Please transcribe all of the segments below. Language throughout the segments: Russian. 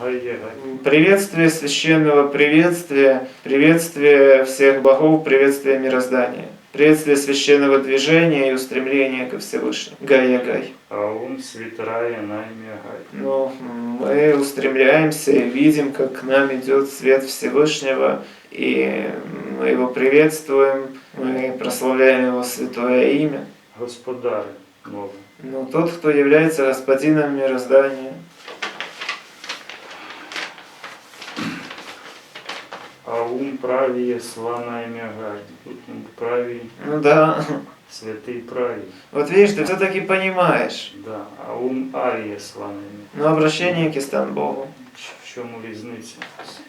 Гає гай. Приветствие священного приветствия, приветствие всех богов, приветствие мироздания. Приветствие священного движения и устремления ко Всевышнему. Гая-гай. Аум світрає наймі гай. Но мы устремляемся и видим, как к нам идет свет Всевышнего, и мы его приветствуем, мы прославляем его святое имя. Господари мови. Но тот, кто является господином мироздания, Аум правіє слана ім'я гай. Тут правій, ну да, святий правій. вот видишь, ты все-таки понимаешь, Да. Аум аріє слана ім'я. но обращение к Истанбулу. В чому різниця?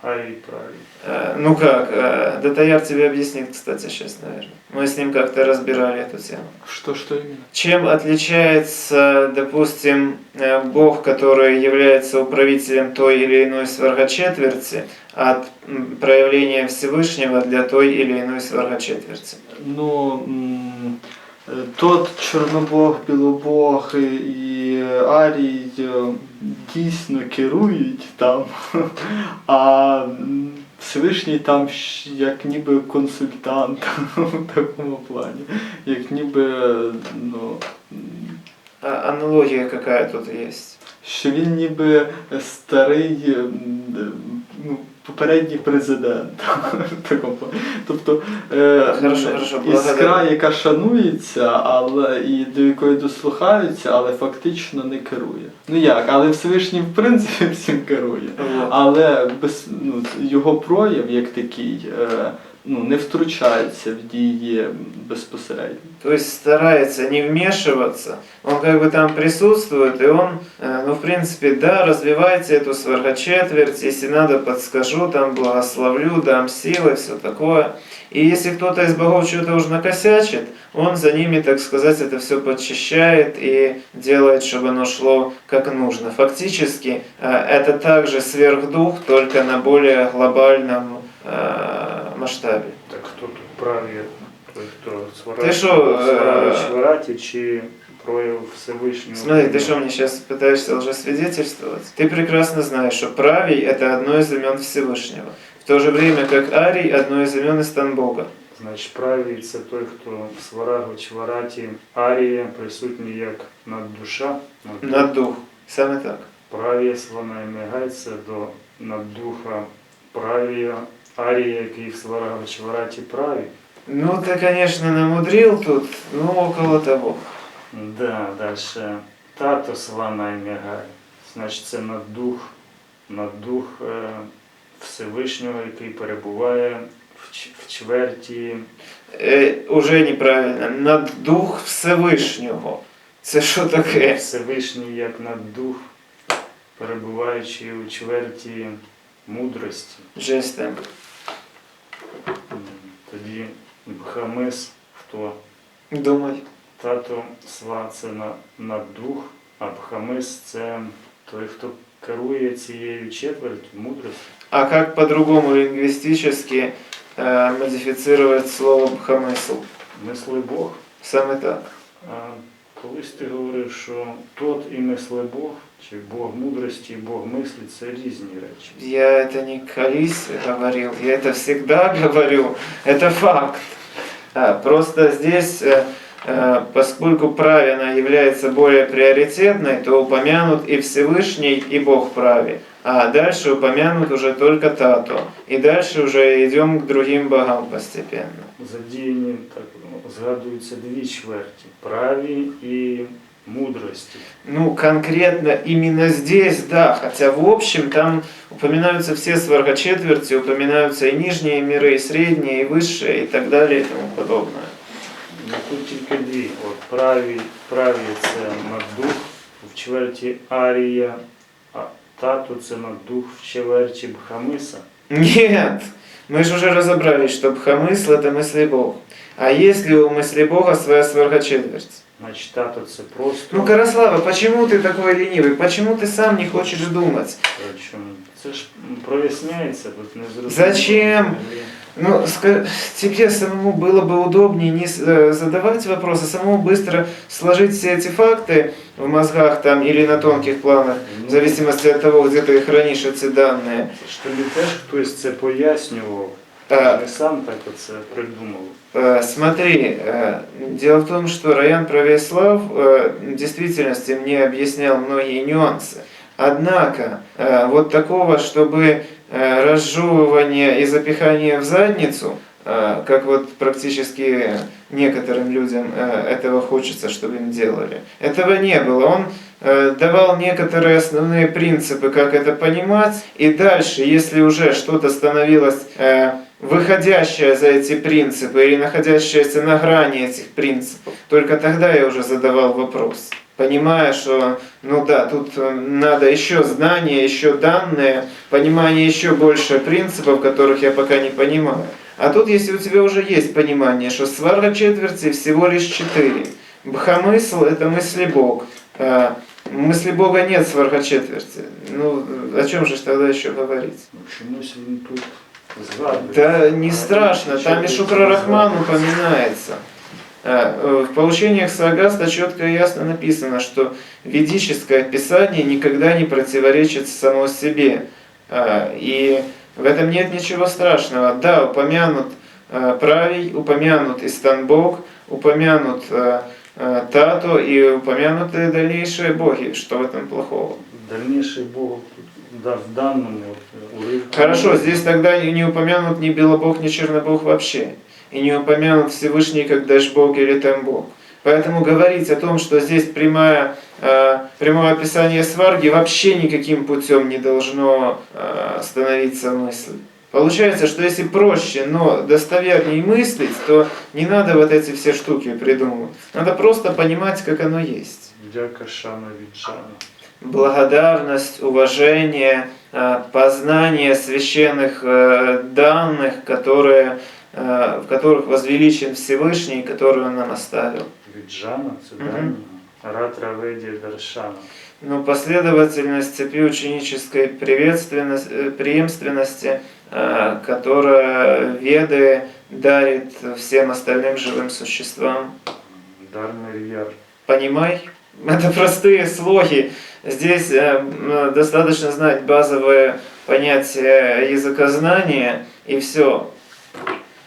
Арій правій. Э, Ну как, э, Датаяр тебе объяснит, кстати, сейчас, наверное. Мы с ним как-то разбирали эту тему. Что, что именно? Чем отличается, допустим, э, Бог, который является управителем той или иной сваргочетверти, от м, проявления Всевышнего для той или иной сваргочетверти? Ну, м, е, тот Чорнобог, Білобог і- Арій е, дійсно керують там, а Всевишній там як ніби консультант в такому плані, як ніби ну, м, А аналогия какая тут есть? що він ніби старий ну, попередній президент. Тобто е, Хорошо, хорошо, іскра, яка шанується, але і до якої дослухаються, але фактично не керує. Ну як, але Всевишній в принципі всім керує. Але без, ну, його прояв як такий е, ну, не втручається в дії безпосередньо. То есть старается не вмешиваться, он как бы там присутствует, и он, э, ну, в принципе, да, развивайте эту сваргочетверть, если надо, подскажу, там, благословлю, дам силы, все такое. И если кто-то из богов что-то уже накосячит, он за ними, так сказать, это все подчищает и делает, чтобы оно шло как нужно. Фактически, э, это также сверхдух, только на более глобальном э, масштабе. Так хто тут праві? Той, хто Ти що, сварач е, свараті чи прояв Всевишнього? Смотри, ты что мне сейчас пытаешься лжесвидетельствовать? Ты прекрасно знаешь, что правий – это одно из имен Всевышнего. В то же время, как Арий – одно из имен Истанбуга. Значить, правий це той, хто в сварагу чвараті арія присутній як наддуша. над- Надух. Саме так. Правія слона ім'я це до наддуха правія, арии Киев-Сварага, Чварати праве. Ну, ты, конечно, намудрил тут, ну около того. Да, дальше. Тато свана і. Значить, це на дух, на дух е, Всевишнього, який перебуває в чверті. Е, Уже неправильно. На дух Всевишнього. Це що таке? Всевишній, як на дух, перебуваючи у чверті мудрості. Жестем. М, Тоді Бхамис, хто Думай. тато сла це на, наддух, а Бхамис це той, хто керує цією четвертю мудрості. А как по-другому лингвистически э, модифицировать слово бхамысл? Мисли Бог. Саме так. А колись ти говорив, що тот і мисли Бог, чи Бог мудрості, і Бог мислі це різні речі. Я это не колись говорил, я это всегда говорю, это факт. А, Просто здесь, э, э, поскольку правина является более приоритетной, то упомянут и Всевышний, и Бог прави. А дальше упомянут уже только Тату. И дальше уже идем к другим богам постепенно. Задіяні так ну, згадуються дві чверті праві і мудрості. Ну, конкретно именно здесь, да, хотя в общем там упоминаются все сваргочетверти, упоминаются и нижние миры, и средние, и высшие, и так далее, и тому подобное. Ну, тут тільки дві. От праві, праві це наддух в чверті Арія, а тату це наддух в чверті Бхамиса. Нет, мы же уже разобрались, что бхамысл это мысли Бог. А есть ли у мысли Бога своя тато це просто. Ну, Караслава, почему ты такой ленивый? Почему ты сам не хочешь думать? Причому це ж м, проясняється, тут не зрозуміло. Зачем? Ну, тебе самому было бы удобнее не э, задавать вопросы, самому быстро сложить все эти факты в мозгах там или на тонких планах, в зависимости от того, где ты хранишь эти данные. Тобі теж хтось це пояснював. А, Не сам так оце придумав. Э, Смотри, э, дело в том, что Раян Правеслав э, в действительности мне объяснял многие нюансы. Однако, вот такого, чтобы разжевывание и запихание в задницу, э, как вот практически некоторым людям э, этого хочется, чтобы им делали, этого не было. Он э, давал некоторые основные принципы, как это понимать, и дальше, если уже что-то становилось выходящее за эти принципы или находящееся на грани этих принципов, только тогда я уже задавал вопрос. Понимая, что, ну да, тут э, надо еще знания, еще данные, понимание еще больше принципов, которых я пока не понимаю. А тут, если у тебя уже есть понимание, что сварга четверти всего лишь четыре, бхамысл – это мысли Бог, а мысли Бога нет сварга четверти. Ну, о чем же тогда еще говорить? Ну, чомусь він тут Да не страшно, там и Шукра Рахман упоминается. А, э, В получениях Сагаста четко и ясно написано, что ведическое писание никогда не противоречит само себе. А, И в этом нет ничего страшного. Да, упомянут Правий, упомянут Истанбок, упомянут Тату и упомянуты дальнейшие боги. Что в этом плохого? Дальніший Бог тут да, в даному от, уривку. Хорошо, здесь тогда не упомянут ни Белобог, ни Чернобог вообще. И не упомянут Всевышний как Дашбог или Тембог. Поэтому говорить о том, что здесь прямая, э, прямое описание сварги вообще никаким путем не должно э, становиться мыслью. Получается, что если проще, но достовернее мыслить, то не надо вот эти все штуки придумывать. Надо просто понимать, как оно есть. Дяка шана від Жана благодарность, уважение, э, познание священных э, данных, которые, э, в которых возвеличен Всевышний, которые Он нам оставил. Від Жана це Мгм. дані. Ратра Веді Даршана. Но последовательность цепи ученической приветственности, э, преемственности, э, которая Веды дарит всем остальным живым существам. Дармер Яр. Понимай, это простые слоги. Здесь э, м, достаточно знать базовые понятия языкознания и все.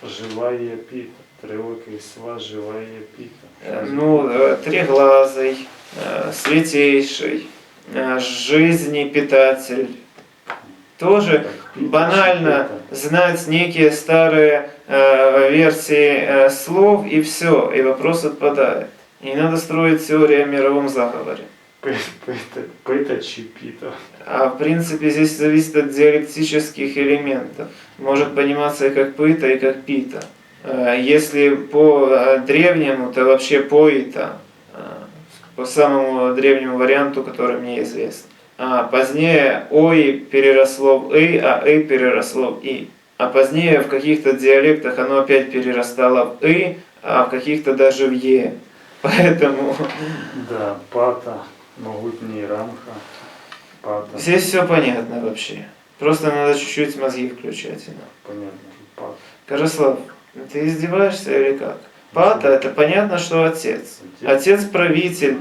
Живая піта. Триокий сва живая піта. Э, Ну, э, треглазый, э, святейший, э, жизнепитатель. Тоже Так, піта, банально піта. знать некие старые э, версии э, слов и все, и вопрос отпадает. Не надо строить теорию о мировом заговоре. Пи- Пита, пита чи піта. А в принципе здесь зависит от диалектических элементов. Может пониматься и как пыта, и как пита. Э, Если по э, древнему, то вообще поита. э, По самому древнему варианту, который мне известен. А позднее ой переросло в и, а и переросло в и. А позднее в каких-то диалектах оно опять перерастало в и, а в каких-то даже в е. Поэтому Да, пата, могутній рамха. Пата. Здесь все понятно вообще. Просто надо чуть-чуть мозги включать. иногда. Понятно, пата. Караслав, ты издеваешься или как? Пата, это понятно, что отец. Отец. Отец-правитель.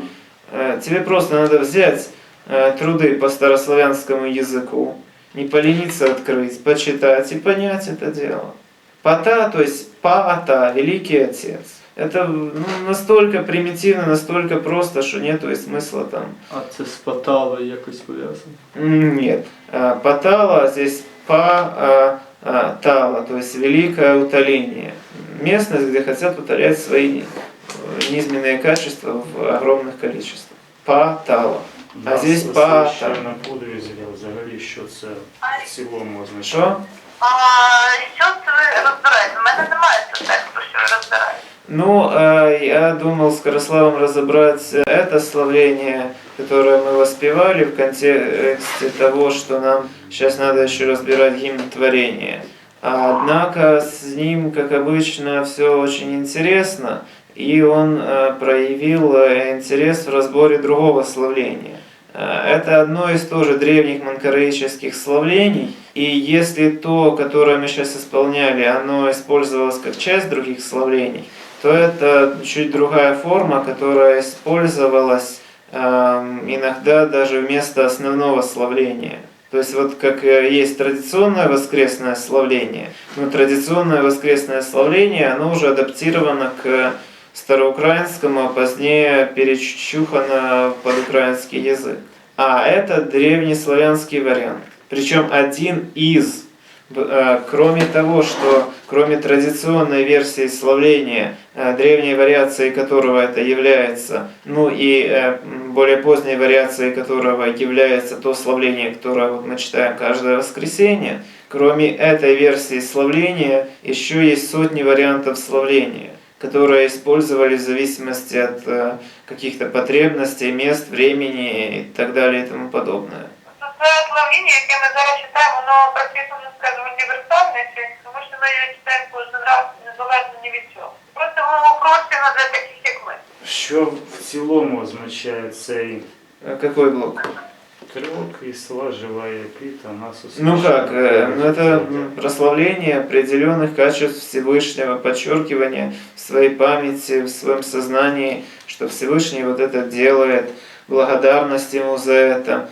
Э, Тебе просто надо взять э, труды по старославянскому языку, не полениться открыть, почитать и понять это дело. Пата, то есть Паата, великий отец Это ну, настолько примитивно, настолько просто, что нету и смысла там А це з Паталою якось пов'язано. М, Нет. А, Патала здесь па а, тала, то есть великое утоление. Местность, где хотят утолять свои э, низменные качества в огромных количествах. Патала. А здесь пата. Священна подвізі, взагалі, що це в цілому означає. Що? А, що це ви розбираєте? У мене немає цього тексту, що ви розбираєте. Ну, э, я думал с Караславом разобрать э, это славление, которое мы воспевали в контексте того, что нам сейчас надо еще разбирать гимн творения. А, Однако с ним, как обычно, все очень интересно, и он э, проявил э, интерес в разборе другого славления. Это одно из тоже древних манкареических славлений, и если то, которое мы сейчас исполняли, оно использовалось как часть других славлений, то это чуть другая форма, которая использовалась эм, иногда даже вместо основного славления. То есть вот как э, есть традиционное воскресное славление, но традиционное воскресное славление, оно уже адаптировано к староукраинскому, а позднее перечухано под украинский язык. А это древнеславянский вариант. Причем один из, кроме того, что кроме традиционной версии славления, э, древней вариацией которого это является, ну и э, более поздней вариацией которого является то славление, которое мы читаем каждое воскресенье, кроме этой версии славления, еще есть сотни вариантов славления которые использовались в зависимости от э, каких-то потребностей, мест, времени и так далее и тому подобное. То це славління, яке ми зараз читаємо, воно практично не скажемо універсальне, чи- тому що ми його читаємо кожен раз незалежно ні від чого. Просто воно упрощено для таких, як ми. Що в цілому означає цей Э, Какой блок? трьох і слова живая піта нас Ну как, э, ну это м, прославление определенных качеств Всевышнего, подчеркивание в своей памяти, в своем сознании, что Всевышний вот это делает, благодарность Ему за это.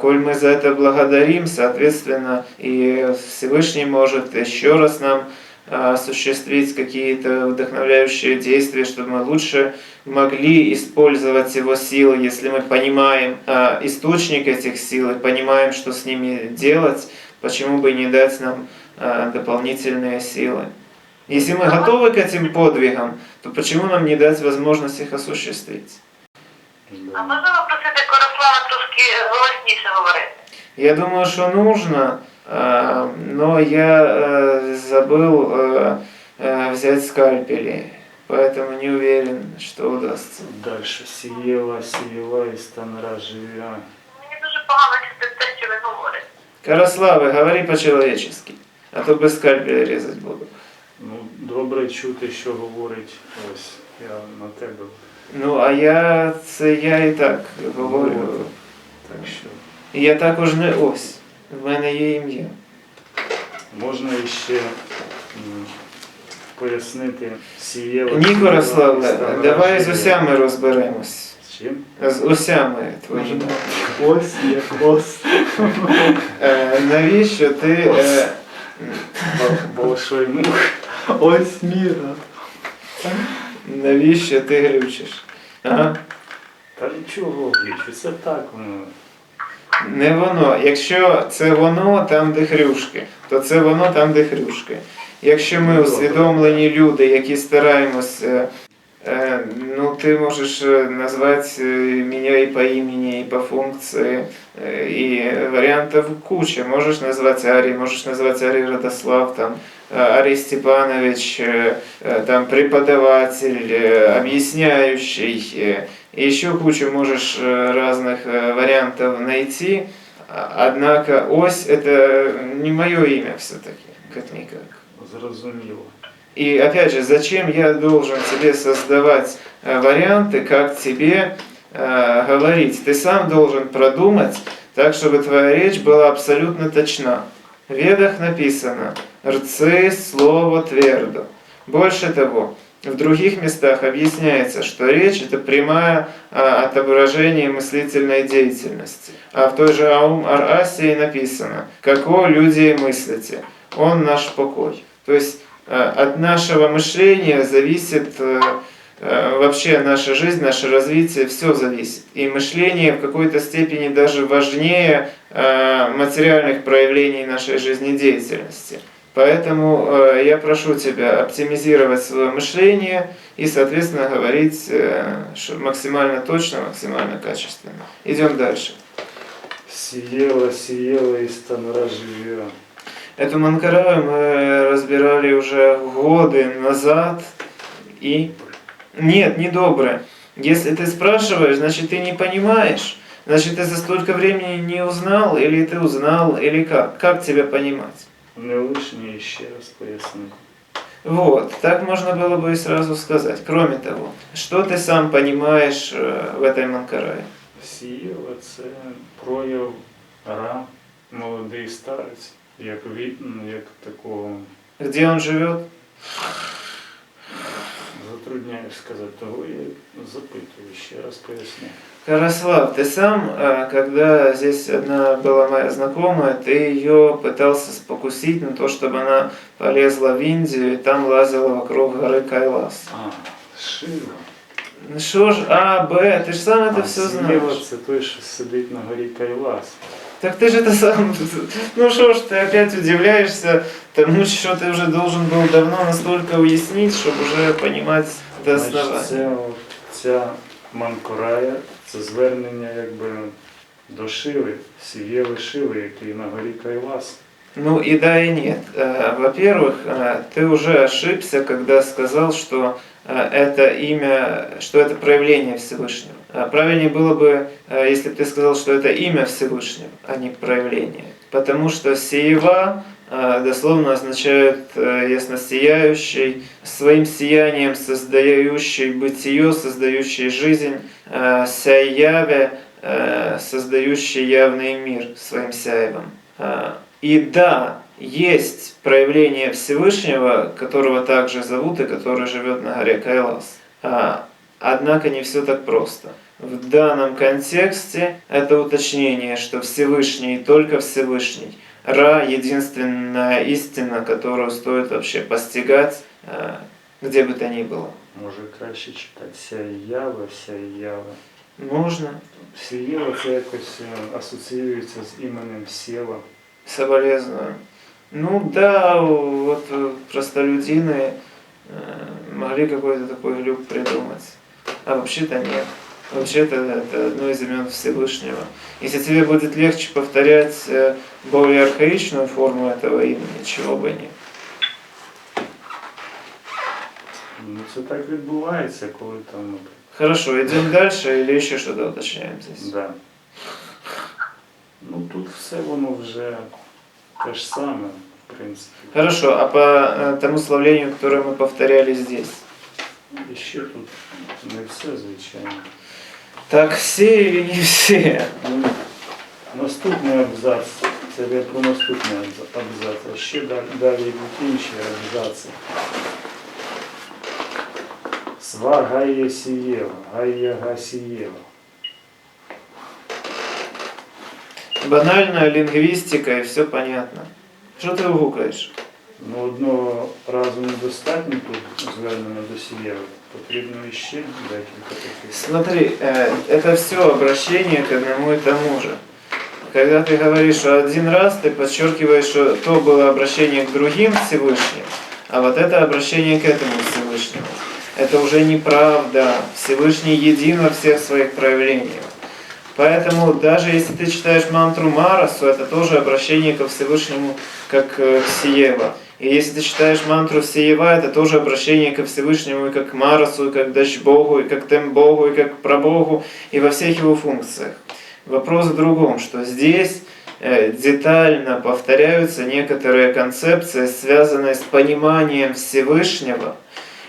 Коль мы за это благодарим, соответственно, и Всевышний может еще раз нам осуществить какие-то вдохновляющие действия, чтобы мы лучше могли использовать его силы, если мы понимаем э, источник этих сил и понимаем, что с ними делать, почему бы не дать нам э, дополнительные силы. Если мы готовы к этим подвигам, то почему нам не дать возможность их осуществить? А можливо просити Корослава трошки голосніше говорити? Я думаю, что нужно, э, но я э, забыл э, э, взять скальпели, поэтому не уверен, что удастся. Дальше сієла, сієла і станра живя. Мені дуже погано чути те, що ви говорите. Ярославы, говори по-человечески, а то без скальпеля резать буду. Ну, добре чути, що говорить ось. Я на тебе. Ну, а я це я і так говорю. Так що І я також не ось. В мене є ім'я. можна іще пояснити сієла. Ні, станра давай з усями розберемось. З чим? З усями твоїми. Ось як ось. Е, навіщо ти. Е, Бо- Большой мух. Ось міра. Навіщо ти глючиш? А? Та нічого, глючу, це так воно. Не воно. Якщо це воно там, де хрюшки, то це воно там, де хрюшки. Якщо ми усвідомлені люди, які стараємося, ну ти можеш е, назвати е, мене і по імені, і по функції, е, і варіантів куча. Можеш назвати Арій, можеш назвати Арій Родослав, там, е, Арій Степанович, е, е, там, преподаватель, е, объясняющий, е, и еще кучу можешь э, разных э, вариантов найти. А- Однако ось это не мое имя все-таки, как-никак. Зрозуміло. И опять же, зачем я должен тебе создавать э, варианты, как тебе э, говорить? Ты сам должен продумать так, чтобы твоя речь была абсолютно точна. В ведах написано «рцы слово твердо». Больше того, в других местах объясняется, что речь это прямая а, отображение мыслительной деятельности. А в той же Аум Ар-Асии написано «Како люди мыслите? Он наш покой». То есть от нашего мышления зависит э, э, вообще наша жизнь, наше развитие, все зависит. И мышление в какой-то степени даже важнее э, материальных проявлений нашей жизнедеятельности. Поэтому э, я прошу тебя оптимизировать свое мышление и, соответственно, говорить э, ш- максимально точно, максимально качественно. Идем дальше. Сієла, сієла і станра живя. Эту Манкараю мы разбирали уже годы назад. И нет, не доброе. Если ты спрашиваешь, значит ты не понимаешь. Значит ты за столько времени не узнал, или ты узнал, или как? Как тебя понимать? Не лишнє ще раз пояснити. Вот, так можно было бы и сразу сказать. Кроме того, что ты сам понимаешь э, в этой Манкарае? Сієва це прояв ра, молодий старець, як від, ну, як такого Где он живет? затрудняюсь сказати, того я запитую, ще раз поясню. Ярослав, ты сам, э, когда здесь одна была моя знакомая, ты ее пытался спокусить на то, чтобы она полезла в Индию и там лазила вокруг горы Кайлас. А, Шива. Ну что ж, А, Б, ты же сам это а, все Сієва знаешь. це той, що сидить на горі Кайлас. Так ты же это сам... Ну что ж, ты опять удивляешься тому, что ты уже должен был давно настолько уяснить, чтобы уже понимать до Значить, основания. це от ця Манкурая, це звернення якби до Шиви, Сієви Шиви, який на горі Кайлас. Ну и да, и нет. Э, Во-первых, э, ты уже ошибся, когда сказал, что э, это имя, что это проявление Всевышнего. А Правильнее было бы, э, если бы ты сказал, что это имя Всевышнего, а не проявление. Потому что сеева э, дословно означает э, ясносияющий, своим сиянием создающий бытие, создающий жизнь, э, сяяве, э, создающий явный мир своим сяевом. И да, есть проявление Всевышнего, которого также зовут и который живет на горе Кайлас. А, Однако не все так просто. В данном контексте это уточнение, что Всевышний и только Всевышний. Ра – единственная истина, которую стоит вообще постигать, а, где бы то ни было. Може краще читати Сяєва, Сяєва. Можно, Сієва це якось е, асоціюється з іменем Сєва. соболезную. Ну да, вот э, простолюдины э, могли какой-то такой глюк придумать. А вообще-то нет. Вообще-то это одно из имен Всевышнего. Если тебе будет легче повторять э, более архаичную форму этого имени, чего бы нет. Ну це так відбувається, коли там. наприклад, Хорошо, идем дальше или еще что-то уточняем здесь? Да. Ну тут все воно вже те ж саме, в принципі. Хорошо, а по э, тому славлению, которое мы повторяли здесь? І ще тут не все, звичайно. Так все или не все? Ну, наступний абзац. Це я про наступний абзац- абзац. А ще далі, далі йдуть інші абзаци. Сва Гайя Сієва, Гайя Гасієва. Банальная лингвистика и все понятно. Что ты гукаешь? Ну, одного разу недостатньо тут звернення до Сієви. Потрібно іще декілька таких. Смотри, э, это все обращение к одному и тому же. Когда ты говоришь, что один раз ты подчеркиваешь, что то было обращение к другим Всевышним, а вот это обращение к этому Всевышнему. Это уже неправда. Всевышний един во всех своих проявлениях. Поэтому даже если ты читаешь мантру Марасу, это тоже обращение ко Всевышнему, как э, к Сиева. И если ты читаешь мантру Сиева, это тоже обращение ко Всевышнему, и как к Марасу, и как к Дашбогу, и как к Тембогу, и как к Прабогу, и во всех его функциях. Вопрос в другом, что здесь э, детально повторяются некоторые концепции, связанные с пониманием Всевышнего,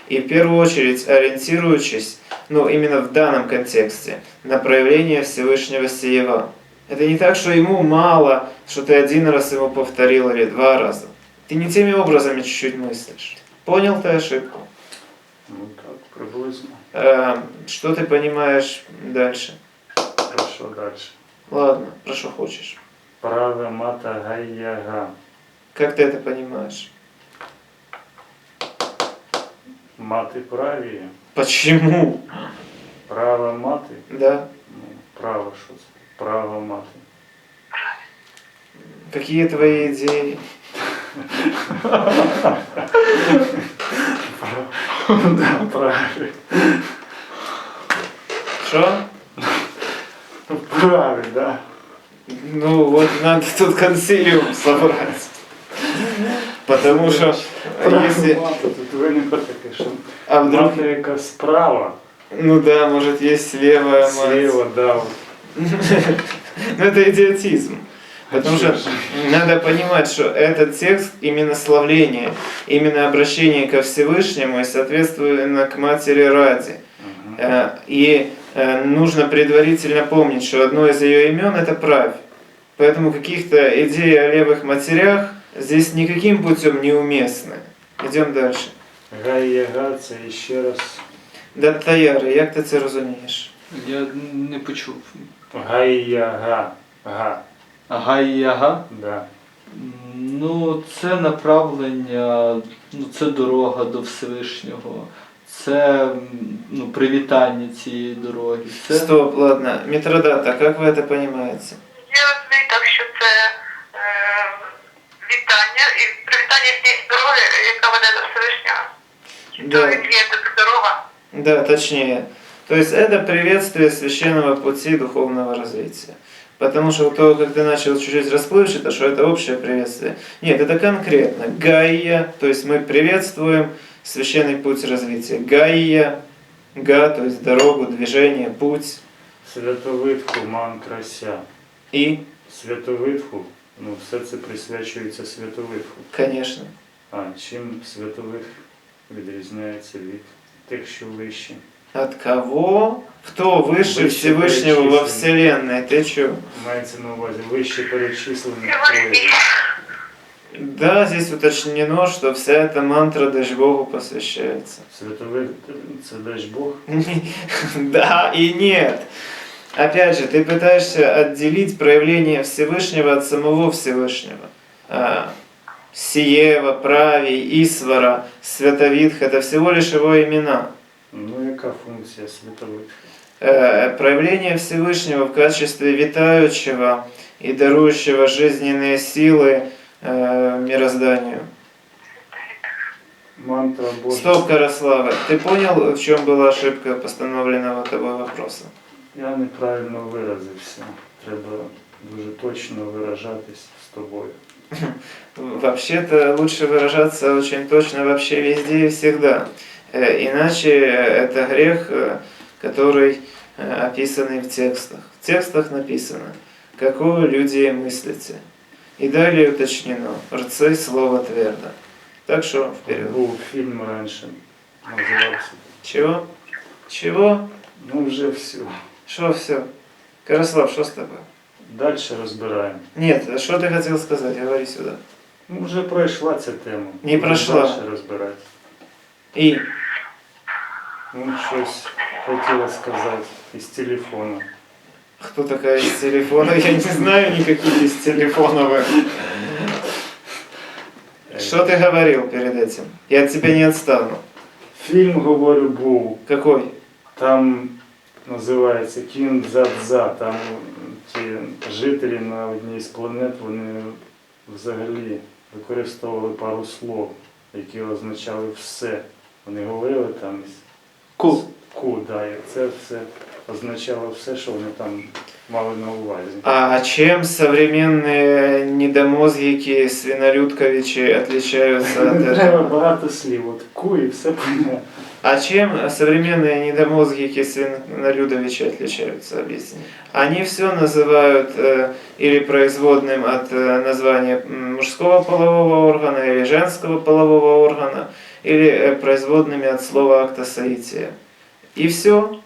и в первую очередь ориентируючись, ну именно в данном контексте, на проявление Всевышнего Сиева. Это не так, что ему мало, что ты один раз его повторил или два раза. Ты не теми образами чуть-чуть мыслишь. Понял ты ошибку? Ну так, приблизно. Э, что ты понимаешь дальше? Хорошо далі. Ладно, про что хочешь. Праве мата Гайя Га. Как ты это понимаешь? Мати праві. Почему? Права мати. Да? Ну, право що це? Право мати. Какие твои идеи? Да, праві. Что? Праві, да. Ну вот надо тут консилиум собрать. Потому что если... А вдруг... мати яка справа, Ну да, может есть левая мать. зліва, да. Ну это идиотизм. Потому что надо понимать, что этот текст именно славление, именно обращение ко Всевышнему и соответственно к матери Ради. Э, И э, нужно предварительно помнить, что одно из ее имен это правь. Поэтому каких-то идей о левых матерях здесь никаким путем не уместны. Идем дальше. Гай-яга це ще раз. Да, Таяри, як ти це розумієш? Я не почув. Гай-яга. Га. Гай-яга? Да. Ну, це направлення, ну, це дорога до Всевишнього, це м, ну, привітання цієї дороги. Це... Стоп, ладно. Митродата, как вы это понимаете? Я розумію так, що це е, вітання і привітання всієї дороги, яка веде до Всевишнього. Чи Да. то є така дорога? Да, точнее. То есть это приветствие священного пути духовного развития. Потому что у того, как ты начал чуть-чуть расплывчато, что это общее приветствие. Нет, это конкретно. Гайя, то есть мы приветствуем священный путь развития. Гайя, га, то есть дорогу, движение, путь. Святовидху манкрася. И, Святовидху, ну все це присвячується святовидху. конечно, А чим святовидх відрізняється від тих, що вищі? от кого? Кто выше Выше Всевышнего во перечисленных. Вселенной? Ты чё? Мається на увазі вище перечислені Всевишній. троє. Да, здесь уточнено, что вся эта мантра даже Богу посвящается. Святовидх це дасть Бог. Да и нет. Опять же, ты пытаешься отделить проявление Всевышнего от самого Всевышнего. А, Сиева, Правий, Исвара, Святовидх – это всего лишь его имена. Ну яка функція святовидха? Э, Проявление Всевышнего в качестве витающего и дарующего жизненные силы э, мирозданию. Мантра Божа. Стоп, Караслава, ты понял, в чем была ошибка постановленного тобой вопроса? Я неправильно виразився. Треба дуже точно виражатись з тобою. Вообще-то лучше выражаться очень точно вообще везде и всегда. Э, Иначе э, это грех, э, который описанный в текстах. В текстах написано, какого люди мыслите. И далее уточнено, рцы слово твердо. Так что вперед. Був фільм раніше, називався. Чего? Чего? Ну вже все. Что все? Караслав, что с тобой? Далі розбираємо. Нет, а что ты хотел сказать? Говори сюда. Ну, вже пройшла ця тема. Не Будемо пройшла. Далі розбирати. И Ну, щось хотіла сказати із телефону. Кто такая из телефона? Я не знаю никаких из телефоновых. Что ты говорил перед этим? Я от тебя не отстану. Фільм, говорю, був. Какой? Там називається Кін Дзадза. Там ті жителі на одній з планет вони взагалі використовували пару слов, які означали все. Вони говорили там Ку. ку, да, і це все означало все, що вони там мали на увазі. А чем современные недомозгики, свинолюдковичи отличаются Не от треба этого? багато слів, от ку і все понятно. А чем современные недомозгики, свинолюдовичи отличаются, объясни. Они все называют э, или производным от э, названия м, мужского полового органа или женского полового органа, или э, производными от слова акта соития. И все.